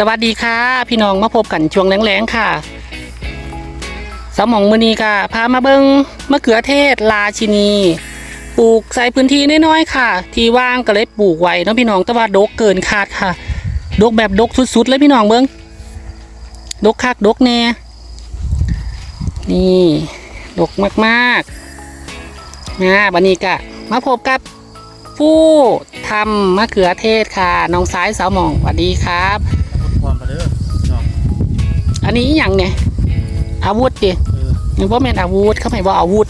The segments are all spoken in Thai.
สวัสดีค่ะ พี่น้องมาพบกันช่วงแรงๆค่ะ สมองมือนีค่ะ พามาเบิงมะเขือเทศราชินี ปลูกใส่พื้นที่น้อยๆค่ะ ที่ว่างก็เลยปลูกไว้เนาะพี่น้องแต่ว่าดกเกินคาดค่ะ ดกแบบดกสุดๆเลยพี่น้องเบิงดกคักดกแน่นี่ ดกมากๆนะบันนี้ก็มาพบกับผู้ทำมะเขือเทศค่ะ น้องสายสาวหมองสวัสดีครับ อันนี้อหย่างเนี่ยอาวุธดิเออมันว่าแม่นอาวุธเขาไม่บอกอาวุธ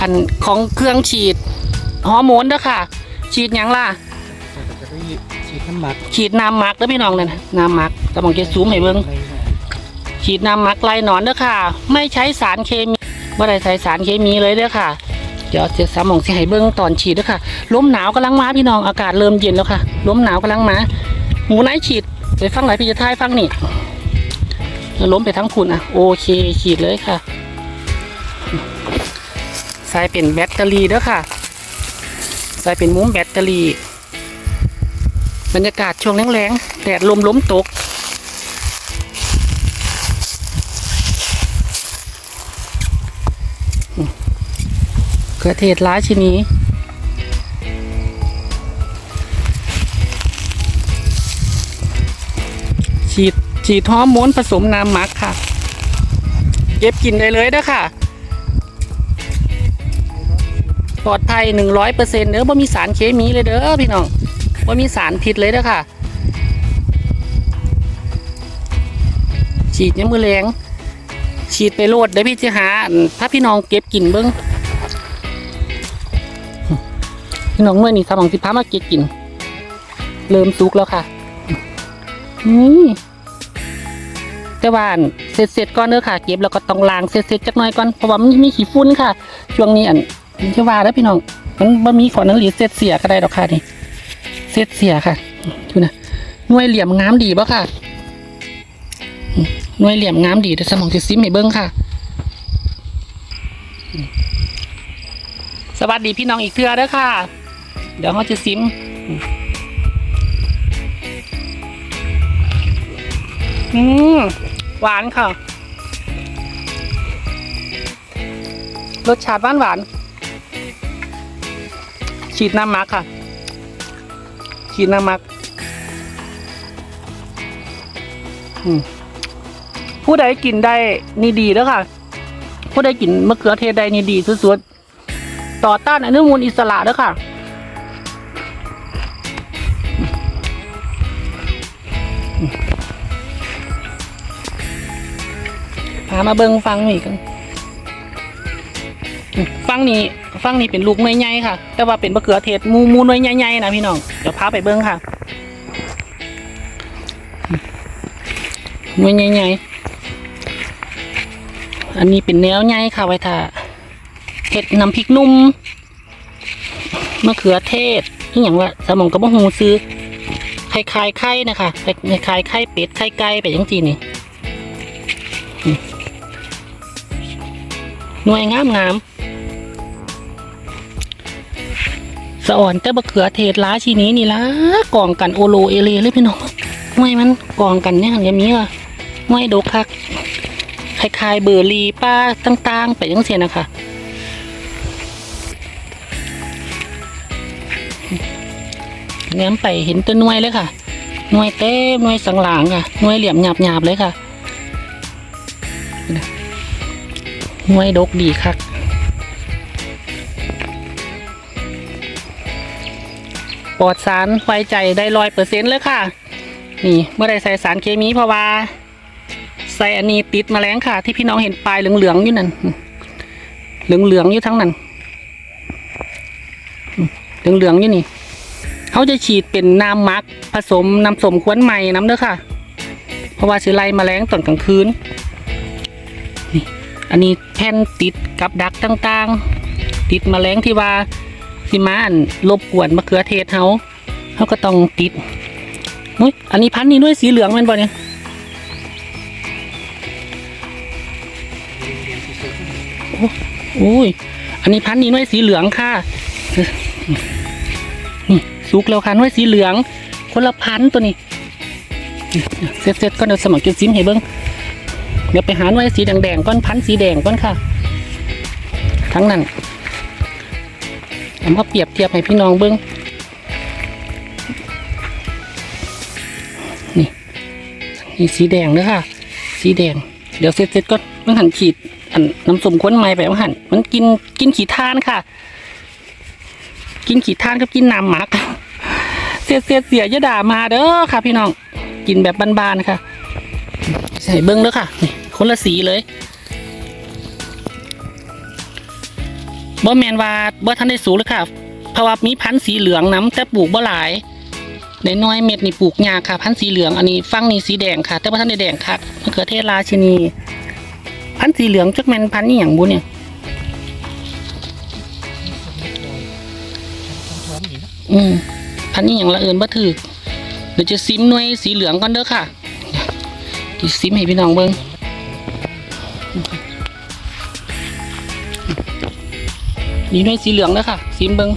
อันของเครื่องฉีดฮอร์โมนเด้อค่ะ ฉีดหยังล่ะแต่จะได้ฉีดน้ำหมักฉีดน้ำหมักเด้อพี่น้องเนี่ยนะน้ำหมักกระมองเกซูมให้เบิ่งฉีดน้ำหมักไล่หนอนเด้อค่ะ ไม่ใช้สารเคมีไม่ได้ใช้สารเคมีเลยเด้อค่ะ เดี๋ยวจะสามองสิให้เบิ่งตอนฉีดเด้อค่ะลมหนาวกำลังมาพี่น้องอากาศเริ่มเย็นแล้วค่ะลมหนาวกำลังมาหมูไหนฉีดไปฟังไหนพี่จะทายฟังนี่ ล้มไปทั้งคุณอะ โอเคฉีดเลยค่ะ ใส่เป็นแบตเตอรี่เด้อค่ะ ใส่เป็นมุ้งแบตเตอรี่ บรรยากาศช่วงแรงๆ แดดลมล้มตกเขือเทศล้าชินี้ฉีด ฉีดฮอร์โมนผสมน้ำมักค่ะ เก็บกินได้เลยเด้อค่ะ ปลอดภัยหนึ่งร้อยเปอร์เซ็นต์เด้อบ่มีสารเคมีเลยเด้อพี่น้องบ่มีสารพิษเลยเด้อค่ะ ฉีดยังมือแรงฉีดไปโลดเดี๋ยวพี่จะหาถ้าพี่น้องเก็บกินเบิ้งพี่น้องเมื่อนี้สมองสิพามาเก็บกิน เริ่มสุกแล้วค่ะนี่ แต่ว่านเสร็จเสร็จก่อนเด้อค่ะ เก็บแล้วก็ต้องล้างเสร็จเสร็จจักหน่อยก่อนเพราะว่ามันมีขี้ฝุ่นค่ะ ช่วงนี้อันจะว่าแล้วพี่น้องมันบ่มีขอนังหลีเสร็จเสียก็ได้ดอกค่ะนี่เสร็จเสียค่ะดูนะหน่วยเหลี่ยมงามดีบ่ค่ะหน่วยเหลี่ยมงามดีแต่สมองจะซิมให้เบิ้งค่ะ สวัสดีพี่น้องอีกเทื่อเด้อค่ะ เดี๋ยวเขาจะซิมอืม หวานค่ะ รสชาติหวานหวาน ฉีดน้ำมักค่ะ ฉีดน้ำมัก ผู้ใดกินได้นี่ดีแล้วค่ะ ผู้ใดกินมะเขือเทศได้นี่ดีสุดๆ ต่อต้านอนุมูลอิสระแล้วค่ะ พามาเบิ้งฟังนี่กันฟังนี่ฟังนี่เป็นลูกน่วยใหญ่ค่ะ แต่ว่าเป็นมะเขือเทศมูมูน่วยใหญ่ๆนะพี่น้องเดี๋ยวพาไปเบิ้งค่ะหน่วยใหญ่ๆอันนี้เป็นแนวใหญ่ค่ะไว้ท่าเห็ดน้ำพริกนุ่มมะเขือเทศนี่อย่างว่าสมองกระบอกหูซื้อคล้ายๆไข่นะคะคล้ายๆไข่เป็ดไข่ไก่ไปยังจีนี่ หน่วยงามงามสะอ่อนแต่มะเขือเทศล้าชีนี้นี่ละกองกันโอโลเอเลเลยพี่น้องหน่วยมันกองกันเนี่ยอย่างนี้ค่ะหน่วยดกคักคล้ายๆเบอร์รีป้าต่าง ๆ ไปยังเสียนะคะแง้มไปเห็นตัวหน่วยเลยค่ะหน่วยเต้หน่วยสังหลางค่ะหน่วยเหลี่ยมหยาบๆเลยค่ะนะ หน่วยดกดีคักปลอดสารไว้ใจได้ร้อยเปอร์เซ็นต์เลยค่ะ นี่เมื่อได้ใส่สารเคมีเพราะว่า ใส่อันนี้ติดแมลงค่ะ ที่พี่น้องเห็นปลายเหลืองๆอยู่นั่นเหลืองๆอยู่ทั้งนั้นเหลืองๆอยู่นี่เขาจะฉีดเป็นน้ำมักผสมน้ำสมควนใหม่น้ำเด้อค่ะ เพราะว่าสิไล่แมลงตอนกลางคืน อันนี้แผ่นติดกับดักต่างๆ ติดแมลงที่ว่าสิมาอันรบกวนมะเขือเทศเขาเขาก็ต้องติดอุ๊ยอันนี้พันธุ์นี้ด้วยสีเหลืองแมันบ่เนี่ยโอ้ยอันนี้พันธุ์นี้หน่วยสีเหลืองค่ะนี่สุกแล้วค่ะหน่วยสีเหลือง คนละพันธุ์ตัวนี้เสร็จเสร็จๆก็เดี๋ยวสมัครจุดซิมให้เบิ้ง เดี๋ยวไปหาหน่วยสีแดงๆก้อนพันสีแดงก้อนค่ะ ทั้งนั้นเอามาเปรียบเทียบให้พี่น้องเบิ้งนี่นี่สีแดงเด้อค่ะ สีแดง เดี๋ยวเสร็จเสร็จๆก็มันหันขีด อันน้ำส้มข้นไม้ไปมันหันมันกินกินขี้ทานค่ะ กินขี้ทานกับกินน้ำหมักเสียเสียเสียอยาด่ามาเด้อค่ะ พี่น้อง กินแบบบานๆค่ะ ใส่เบิ้งเด้อค่ะนี่ คนละสีเลยบ่แมนว่าบ่ทันได้สูงเลยค่ะเพราะว่ามีพันธุ์สีเหลืองน้ำแต่ปลูกบ่หลายในน้อยเม็ดนี่ปลูกยากค่ะ พันธุ์สีเหลืองอันนี้ฟังนี่สีแดงค่ะ แต่ว่าท่านได้แดงค่ะมะเขือเทศราชินี พันธุ์สีเหลืองจักแมนพันธุ์นี่อย่างบุเนี่ยอืมพันธ์นี้อย่างละเอิญบ่ถือเดี๋ยวจะซิมหน่วยสีเหลืองก่อนเด้อค่ะดิซิมให้พี่น้องเบิ่ง นี่หน่วยสีเหลืองเด้อค่ะซิมเบิง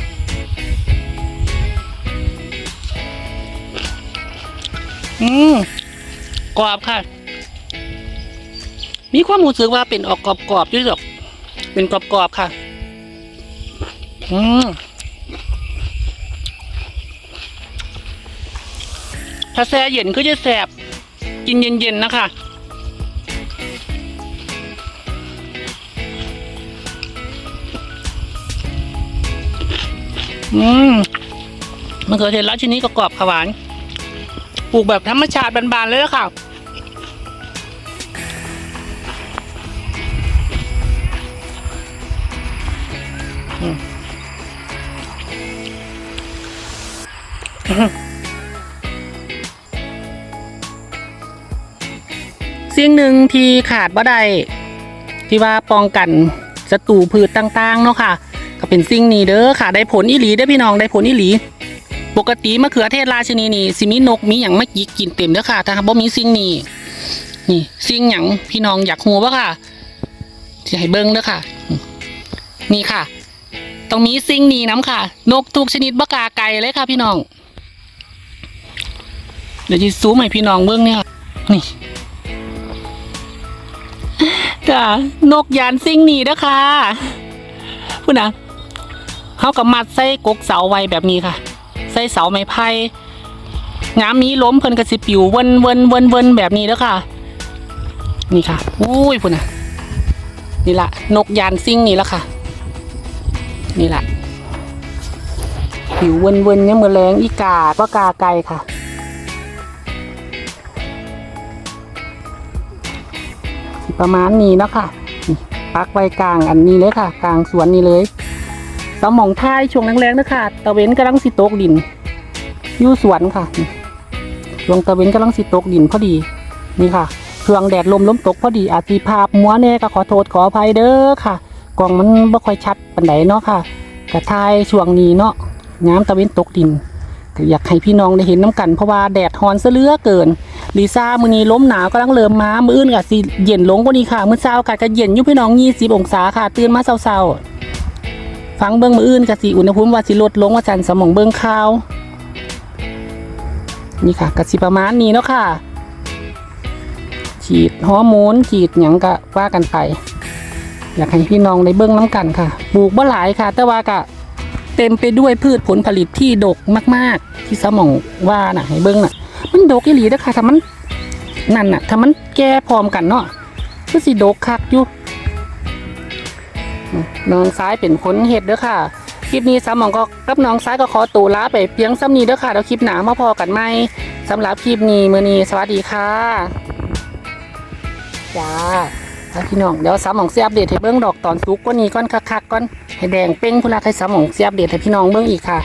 อืมกรอบค่ะ มีความรู้สึกว่าเป็นออกกรอบๆด้วยหรอก เป็นกรอบๆค่ะ อืมถ้าแช่เย็นก็จะแสบกินเย็นๆนะคะ อืมมันเกิดเห็นแล้วชิ้นิดก็กรอบค่ะหวานปลูกแบบธรรมชาติบานๆเลยแล้วค่ะสิ่งหนึ่งที่ขาดบ่ได้ที่ว่าป้องกันศัตรูพืชต่างๆ เนาะค่ะ ก็เป็นสิ่งนี้เด้อค่ะ ได้ผลอีหลีเด้อพี่น้องได้ผลอีหลี ปกติมะเขือเทศราชินีนี่สิมีนกมีหยังมากินกินเต็มเด้อค่ะ ถ้าบ่มีสิ่งนี้นี่สิ่งหยังพี่น้องอยากฮู้บ่ค่ะสิให้เบิ่งเด้อค่ะ นี่ค่ะต้องมีสิ่งนี้น้ำค่ะ นกทุกชนิดบ่กาไกลเลยค่ะพี่น้อง เดี๋ยวจะซูมให้พี่น้องเบิ่งเนี่ยนี่จ้านกยานซิ่งหนีนะคะพูดนะ เขากับมัดใส่กกเสาไว้แบบนี้ค่ะ ใส่เสาไม้ไผ่งามนี้ล้มเพิ่นกระสิปิวเวินเวินเวินเวินแบบนี้แล้วค่ะ นี่ค่ะอุ้ยพูดนะนี่ละนกยานซิ่งนี่แล้วค่ะ นี่ละปิวเวินเวินยังมือแรงอีกาปกาไก่ค่ะประมาณนี้เนาะค่ะปักไว้กลางอันนี้เลยค่ะ กลางสวนนี้เลย สมองท้ายช่วงแรงๆนะค่ะตะเวนกำลังสิตกดินอยู่สวนค่ะนี่ช่วงตะเวนกำลังสิตกดินพอดี นี่ค่ะช่วงแดดลมล้มตกพอดีอาจสิภาพมัวแน่ก็ขอโทษขออภัยเด้อค่ะกล้องมันไม่ค่อยชัดปานใดเนาะค่ะกระทายช่วงนี้เนาะน้ำตะเวนตกดินก็อยากให้พี่น้องได้เห็นน้ำกันเพราะว่าแดดฮอนซะเลือเกินลิซ่ามือนี้ล้มหนาวกำลังเริ่มมามืออื่นกับสิเย็นลงกว่านี้ค่ะ มื้อเช้ากัดก็เย็นอยู่พี่น้องยี่สิบองศาค่ะ ตื่นมาเช้าๆ ฟังเบิ้งมืออื่นกับสิอุณหภูมิว่าสิลดลงว่าจันสมองเบิ้งข่าวนี่ค่ะกับสิประมาณนี้เนาะค่ะ ฉีดฮอร์โมนฉีดหยังก็ว่ากันไป อยากให้พี่น้องได้เบิ้งน้ำกันค่ะปลูกบ่หลายค่ะ แต่ว่าก็เต็มไปด้วยพืชผลผลิตที่ดกมาก ๆ ที่สมองว่าน่ะให้เบิ้งน่ะ มันดกอีหลีเด้อค่ะถ้ามันนั่นน่ะถ้ามันแก่พร้อมกันเนาะก็สิดกคักอยู่ น้องซ้ายเป็นคนเฮ็ดเด้อค่ะ คลิปนี้สามหมองก็กับน้องซ้ายก็ขอตัวลาไปเพียงซ้ำนี้เด้อค่ะเดี๋ยวคลิปหนามาพอกันไหมสำหรับคลิปนี้มื้อนี้สวัสดีค่ะจ้าแล้วพี่น้องเดี๋ยวสามหมองเสียอัปเดตให้เบิ้งดอกตอนสุกกว่านี้ก่อนคักๆก่อนให้แดงเป้งพุ่นละให้สามหมองเสียอัปเดตให้พี่น้องเบิ้งอีกค่ะ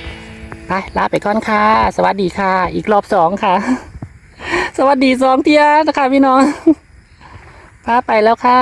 ไปลาไปก่อนค่ะ สวัสดีค่ะ อีกรอบสองค่ะ สวัสดีสองเทียนะคะพี่น้องพาไปแล้วค่ะ